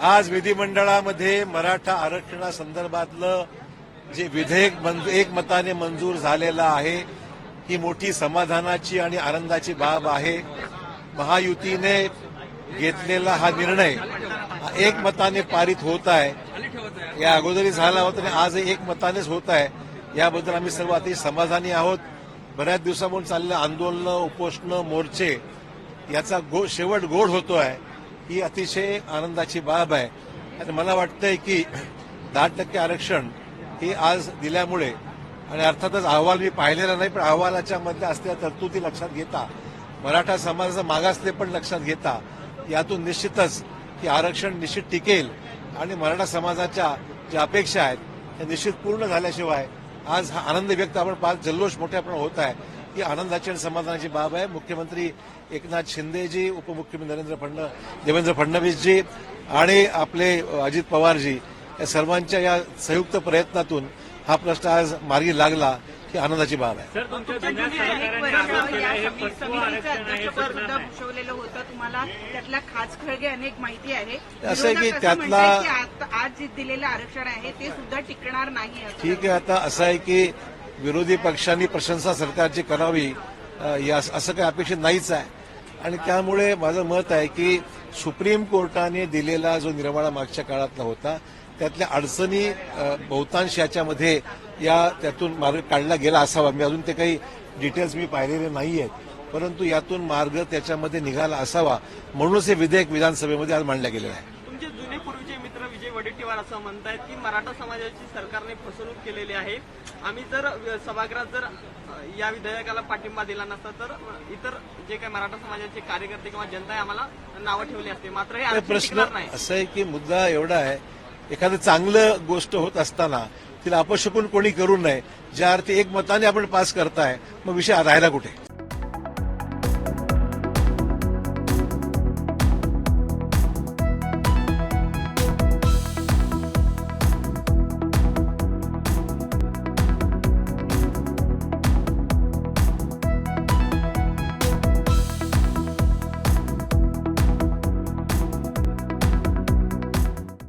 आज विधिमंडळामध्ये मराठा आरक्षणासंदर्भातलं जे विधेयक एक एकमताने मंजूर झालेलं आहे ही मोठी समाधानाची आणि आनंदाची बाब आहे. महायुतीने घेतलेला हा निर्णय एकमताने पारित होत आहे. या अगोदरी झाला होता आणि आज एकमतानेच होत आहे. याबद्दल आम्ही सर्व अतिशय समाधानी आहोत. बऱ्याच दिवसापासून चाललेलं आंदोलनं उपोषणं मोर्चे याचा गो शेवट गोड होतो आहे ही अतिशय आनंदाची बाब आहे. आणि मला वाटतंय की दहा टक्के आरक्षण हे आज दिल्यामुळे आणि अर्थातच अहवाल मी पाहिलेला नाही पण अहवालाच्या मधल्या असलेल्या तरतुदी लक्षात घेता मराठा समाजाचं मागासले पण लक्षात घेता यातून निश्चितच की आरक्षण निश्चित टिकेल आणि मराठा समाजाच्या ज्या अपेक्षा आहेत त्या निश्चित पूर्ण झाल्याशिवाय आज हा आनंद व्यक्त आपण पाच जल्लोष मोठ्या प्रमाणात होत आहे. ही आनंदाची आणि समाधानाची बाब आहे. मुख्यमंत्री एकनाथ शिंदेजी उपमुख्यमंत्री नरेंद्र फडणवीस देवेंद्र फडणवीसजी आणि आपले अजित पवारजी या सर्वांच्या या संयुक्त प्रयत्नातून हा प्रश्न आज मार्गी लागला ही आनंदाची बाब आहे. हे असं आहे की त्यातला- आज जे दिलेलं आरक्षण आहे ते सुद्धा टिकणार नाही असं. ठीक आहे आता असं आहे की विरोधी पक्षांनी प्रशंसा सरकारची करावी या असं काही अपेक्षित नाहीच आहे. आणि त्यामुळे माझं मत आहे की सुप्रीम कोर्टाने दिलेला जो निर्वाळा मागच्या काळातला होता त्यातल्या अडचणी बहुतांश याच्यामध्ये या त्यातून मार्ग काढला गेला असावा. मी अजून ते काही डिटेल्स मी पाहिलेले नाही आहेत परंतु यातून मार्ग त्याच्यामध्ये निघाला असावा म्हणूनच हे विधेयक विधानसभेमध्ये आज मांडलं गेलेलं आहे. वडेट्टीवार असं म्हणतायत की मराठा समाजाची सरकारने फसवणूक केलेली आहे. आम्ही जर सभागृहात जर या विधेयकाला पाठिंबा दिला नसता तर इतर जे काही मराठा समाजाचे कार्यकर्ते किंवा जनता आहे आम्हाला नावं ठेवली असते. मात्र हे प्रश्न नाही. असं आहे की मुद्दा एवढा आहे एखादं चांगलं गोष्ट होत असताना तिला अपशकुन कोणी करू नये. ज्या अर्थी एक मताने आपण पास करताय मग विषय राहायला कुठे?